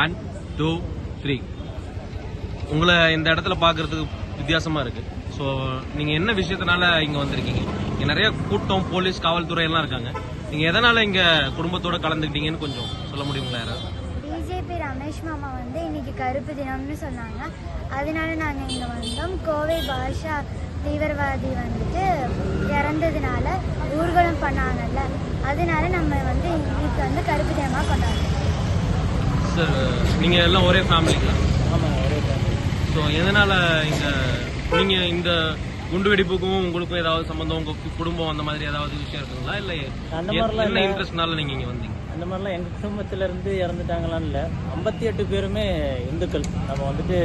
One two three உங்களை இந்த இடத்துல பார்க்கறதுக்கு வித்தியாசமாக இருக்குது ஸோ நீங்கள் என்ன விஷயத்தினால இங்கே வந்திருக்கீங்க? இங்கே நிறைய கூட்டம் போலீஸ் காவல்துறை எல்லாம் இருக்காங்க. நீங்கள் எதனால் இங்கே குடும்பத்தோடு கலந்துக்கிட்டீங்கன்னு கொஞ்சம் சொல்ல முடியுங்களா யாராவது? பிஜேபி ரமேஷ் மாமா வந்து இன்னைக்கு கருப்பு தினம்னு சொன்னாங்க. அதனால நாங்கள் இங்கே வந்தோம். கோவை பாஷா தீவிரவாதி வந்துட்டு இறந்து ஊர்வலம் பண்ணாங்கல்ல அதனால நம்ம வந்து இன்னைக்கு வந்து கருப்பு தினமாக கொண்டாடுறோம் சார் நீங்க எல்லாம் ஒரே ஃபேமிலிங்களா ஆமாம் ஒரே ஃபேமிலி ஸோ எதனால இங்க நீங்க இந்த குண்டு வெடிப்புக்கும் உங்களுக்கும் ஏதாவது சம்பந்தம் உங்க குடும்பம் அந்த மாதிரி ஏதாவது விஷயம் இருக்குங்களா? இல்ல அந்த மாதிரிலாம் என்ன. இன்ட்ரெஸ்ட்னால நீங்க இங்க வந்தீங்க? அந்த மாதிரிலாம் எங்கள் குடும்பத்துல இருந்து இறந்துட்டாங்களான்னு இல்லை. ஐம்பத்தி எட்டு பேருமே இந்துக்கள். நம்ம வந்துட்டு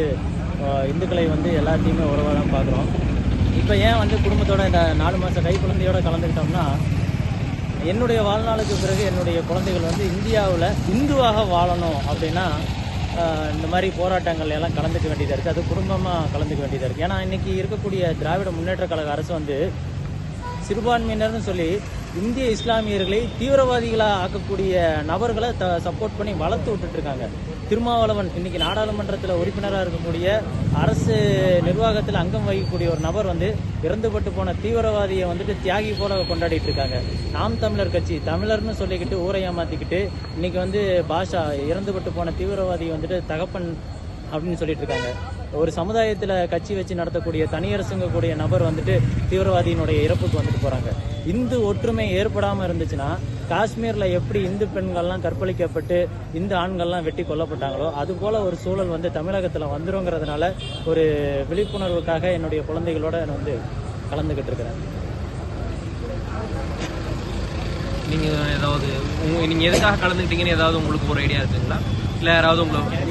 இந்துக்களை வந்து எல்லாத்தையுமே உறவாக தான் பார்க்குறோம். இப்போ ஏன் வந்து குடும்பத்தோட இந்த நாலு மாதம் கை குழந்தையோட கலந்துக்கிட்டோம்னா என்னுடைய வாழ்நாளுக்கு பிறகு என்னுடைய குழந்தைகள் வந்து இந்தியாவில் இந்துவாக வாழணும் அப்படின்னா இந்த மாதிரி போராட்டங்கள் எல்லாம் கலந்துக்க வேண்டியதாக இருக்குது அது குடும்பமாக கலந்துக்க வேண்டியதாக இருக்குது ஏன்னா இன்றைக்கி இருக்கக்கூடிய திராவிட முன்னேற்ற கழக அரசு வந்து சிறுபான்மையினர்னு சொல்லி இந்திய இஸ்லாமியர்களை தீவிரவாதிகளாக ஆக்கக்கூடிய நபர்களை த சப்போர்ட் பண்ணி வளர்த்து விட்டுட்ருக்காங்க திருமாவளவன் இன்றைக்கி நாடாளுமன்றத்தில் உறுப்பினராக இருக்கக்கூடிய அரசு நிர்வாகத்தில் அங்கம் வகிக்கக்கூடிய ஒரு நபர் வந்து இறந்துபட்டு போன தீவிரவாதியை வந்துட்டு தியாகி போல கொண்டாடிட்டு இருக்காங்க நாம் தமிழர் கட்சி தமிழர்னு சொல்லிக்கிட்டு ஊரை ஏமாற்றிக்கிட்டு இன்றைக்கி வந்து பாஷா இறந்துபட்டு போன தீவிரவாதியை வந்துட்டு தகப்பன் அப்படின்னு சொல்லிட்டு இருக்காங்க ஒரு சமுதாயத்தில் கட்சி வச்சு நடத்தக்கூடிய தனியரசுங்க கூடிய நபர் வந்துட்டு தீவிரவாதியினுடைய இறப்புக்கு வந்துட்டு போறாங்க. இந்து ஒற்றுமை ஏற்படாமல் இருந்துச்சுன்னா காஷ்மீரில் எப்படி இந்து பெண்கள்லாம் கற்பழிக்கப்பட்டு இந்து ஆண்கள்லாம் வெட்டி கொல்லப்பட்டாங்களோ அது போல ஒரு சூழல் வந்து தமிழகத்தில் வந்துருங்கிறதுனால ஒரு விழிப்புணர்வுக்காக என்னுடைய குழந்தைகளோட நான் வந்து கலந்துக்கிட்டு இருக்கிறேன். நீங்கள் ஏதாவது நீங்கள் எதுக்காக கலந்துக்கிட்டீங்கன்னு ஏதாவது உங்களுக்கு ஒரு ஐடியா இருக்குங்களா? இல்லை யாராவது உங்களுக்கு